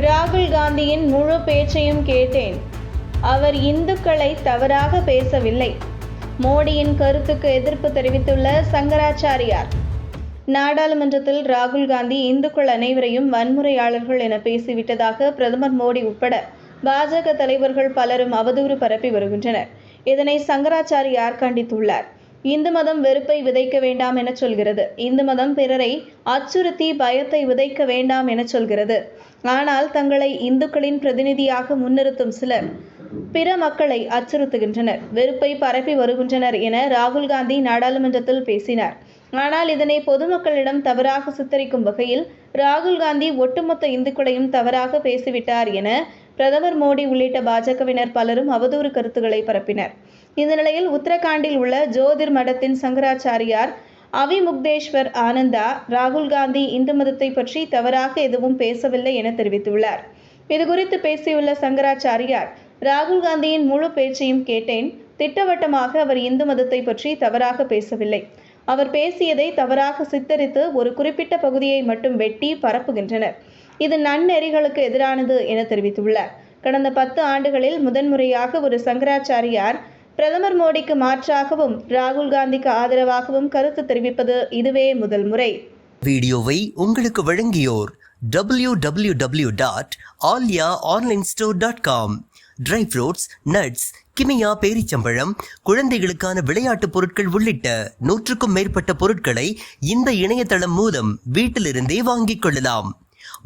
ராகுல் காந்தியின் முழு பேச்சையும் கேட்டேன். அவர் இந்துக்களை தவறாக பேசவில்லை. மோடியின் கருத்துக்கு எதிர்ப்பு தெரிவித்துள்ள சங்கராச்சாரியார் நாடாளுமன்றத்தில் ராகுல் காந்தி இந்துக்கள் அனைவரையும் வன்முறையாளர்கள் என பேசிவிட்டதாக பிரதமர் மோடி உட்பட பாஜக தலைவர்கள் பலரும் அவதூறு பரப்பி வருகின்றனர். இதனை சங்கராச்சாரியார் கண்டித்துள்ளார். இந்து மதம் வெறுப்பை விதைக்க வேண்டாம் என சொல்கிறது. இந்து மதம் பிறரை அச்சுறுத்தி பயத்தை விதைக்க வேண்டாம் என சொல்கிறது. ஆனால் தங்களை இந்துக்களின் பிரதிநிதியாக முன்னிறுத்தும் சிலர் பிற மக்களை அச்சுறுத்துகின்றனர். வெறுப்பை பரப்பி வருகின்றனர் என ராகுல் காந்தி நாடாளுமன்றத்தில் பேசினார். ஆனால் இதனை பொதுமக்களிடம் தவறாக சித்தரிக்கும் வகையில் ராகுல் காந்தி ஒட்டுமொத்த இந்துக்களையும் தவறாக பேசிவிட்டார் என பிரதமர் மோடி உள்ளிட்ட பாஜகவினர் பலரும் அவதூறு கருத்துக்களை பரப்பினர். இந்த நிலையில் உத்தரகாண்டில் உள்ள ஜோதிர் மடத்தின் சங்கராச்சாரியார் அவிமுக்தேஸ்வர் ஆனந்தா ராகுல் காந்தி இந்து மதத்தை பற்றி தவறாக எதுவும் பேசவில்லை என தெரிவித்துள்ளார். இதுகுறித்து பேசியுள்ள சங்கராச்சாரியார் ராகுல் காந்தியின் முழு பேச்சையும் கேட்டேன். திட்டவட்டமாக அவர் இந்து மதத்தை பற்றி தவறாக பேசவில்லை. அவர் பேசியதை தவறாக சித்தரித்து ஒரு குறிப்பிட்ட பகுதியை மட்டும் வெட்டி பரப்புகின்றனர். இது நன்னெறிகளுக்கு எதிரானது என தெரிவித்துள்ளார் கடந்த பத்து ஆண்டுகளில் முதன்முறையாக ஒரு சங்கராச்சாரியார் பிரதமர் மோடிக்கு மாற்றாகவும் ராகுல் காந்திக்கு ஆதரவாகவும் கருத்து தெரிவிப்பது இதுவே முதல் முறை. வீடியோவை உங்களுக்கு வழங்கியோர் W W W dot Aalya online store dot com dry fruits nuts கிமியா பேரிச்சம்பழம் குழந்தைகளுக்கான விளையாட்டுப் பொருட்கள் உள்ளிட்ட நூற்றுக்கும் மேற்பட்ட பொருட்களை இந்த இணையதளம் மூலம் வீட்டிலிருந்தே வாங்கிக் கொள்ளலாம்.